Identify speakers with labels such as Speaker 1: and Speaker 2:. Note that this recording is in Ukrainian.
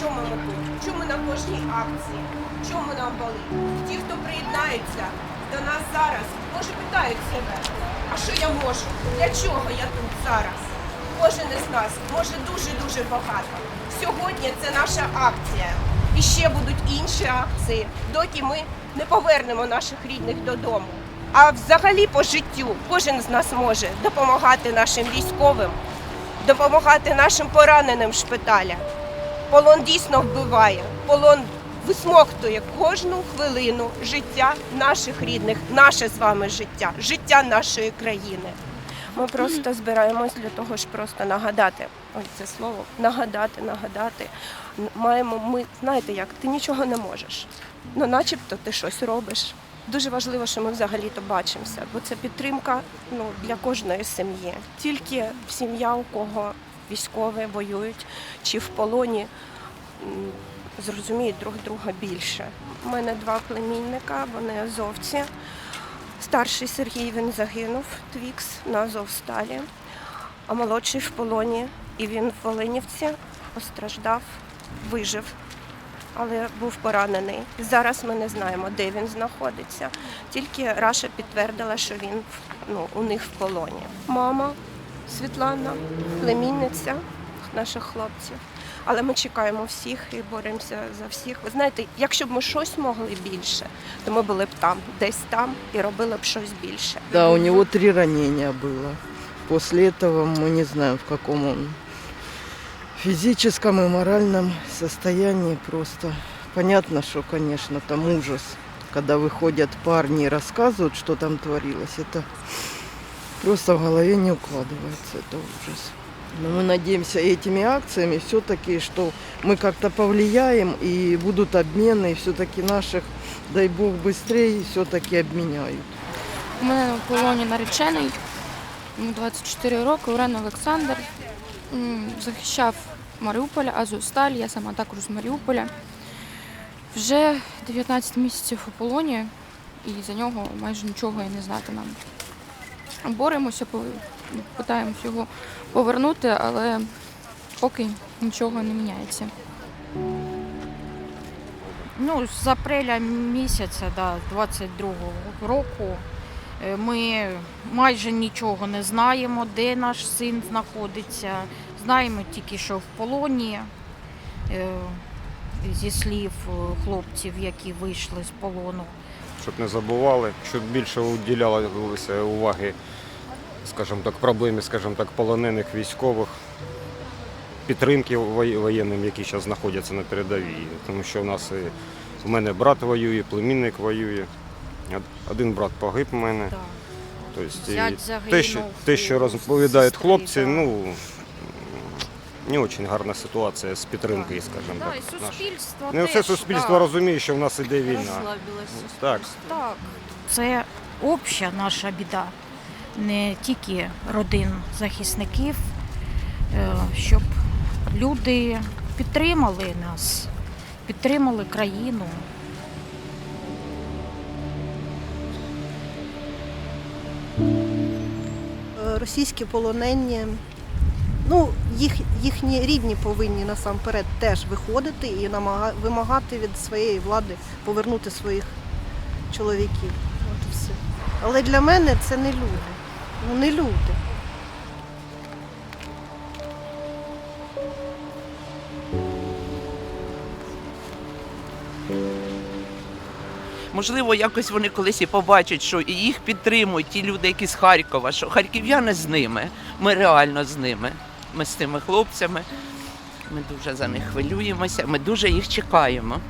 Speaker 1: чому ми тут? Чому на кожній акції? Чому нам болить? Ті, хто приєднаються до нас зараз, може питають себе, а що я можу? Для чого я тут зараз? Кожен із нас може дуже-дуже багато. Сьогодні це наша акція. І ще будуть інші акції, доки ми не повернемо наших рідних додому. А взагалі по життю кожен з нас може допомагати нашим військовим, допомагати нашим пораненим в шпиталях. Полон дійсно вбиває, полон висмоктує кожну хвилину життя наших рідних, наше з вами життя, життя нашої країни. Ми просто збираємось для того, щоб просто нагадати. Ось це слово нагадати, нагадати. Маємо ми, знаєте як, ти нічого не можеш. Ну, начебто ти щось робиш. Дуже важливо, що ми взагалі то бачимося, бо це підтримка ну, для кожної сім'ї. Тільки сім'я, у кого військові воюють чи в полоні, зрозуміють друг друга більше. У мене два племінника, вони азовці. Старший Сергій він загинув, Твікс на Азовсталі, а молодший в полоні. І він в Волинівці постраждав, вижив, але був поранений. Зараз ми не знаємо, де він знаходиться. Тільки Раша підтвердила, що він ну, у них в полоні. Мама Світлана, племінниця наших хлопців. Але ми чекаємо всіх і боремося за всіх. Ви знаєте, якщо б ми щось могли більше, то ми були б там, десь там і робили б щось більше.
Speaker 2: Да, у него три ранения было. После этого мы не знаем, в каком он физическом и моральном состоянии просто. Понятно, что, конечно, там ужас. Когда выходят парни и рассказывают, что там творилось, это просто в голове не укладывается, это ужас. Но мы надеемся этими акциями все-таки, что мы как-то повлияем и будут обмены, и все-таки наших, дай бог, быстрее все-таки обменяют.
Speaker 3: У мене в полоні наречений, йому 24 роки, Урен Олександр. М, Захищав Маріуполь, Азовсталь, я сама також з Маріуполя. Вже 19 місяців у полоні і за нього майже нічого і не знати нам. Боремося, питаємось його повернути, але поки нічого не міняється.
Speaker 4: Ну, з апреля місяця да, 22-го року е, ми майже нічого не знаємо, де наш син знаходиться. Знаємо тільки, що в полоні, е, зі слів е, хлопців, які вийшли з полону.
Speaker 5: Щоб не забували, щоб більше уділялося уваги, скажімо так, проблемі, скажімо так, полонених військових, підтримки воєнним, які зараз знаходяться на передовій. Тому що у нас і у мене брат воює, племінник воює. Один брат погиб у мене. Тобто, те, що, те, що розповідають хлопці, ну не дуже гарна ситуація з підтримкою, скажімо
Speaker 4: Да, і
Speaker 5: так. наш.
Speaker 4: суспільство
Speaker 5: Не все
Speaker 4: теж,
Speaker 5: суспільство
Speaker 4: да.
Speaker 5: розуміє, що в нас іде війна. Так.
Speaker 4: Так. Це обща наша біда, не тільки родин захисників, е, щоб люди підтримали нас, підтримали країну.
Speaker 6: Е, російські полонені. Ну, їх, їхні рідні повинні насамперед теж виходити і намага, вимагати від своєї влади повернути своїх чоловіків. От і все. Але для мене це не люди. Ну не люди.
Speaker 7: Можливо, якось вони колись і побачать, що і їх підтримують ті люди, які з Харкова, що харків'яни з ними. Ми реально з ними. Ми з тими хлопцями. Ми дуже за них хвилюємося, ми дуже їх чекаємо.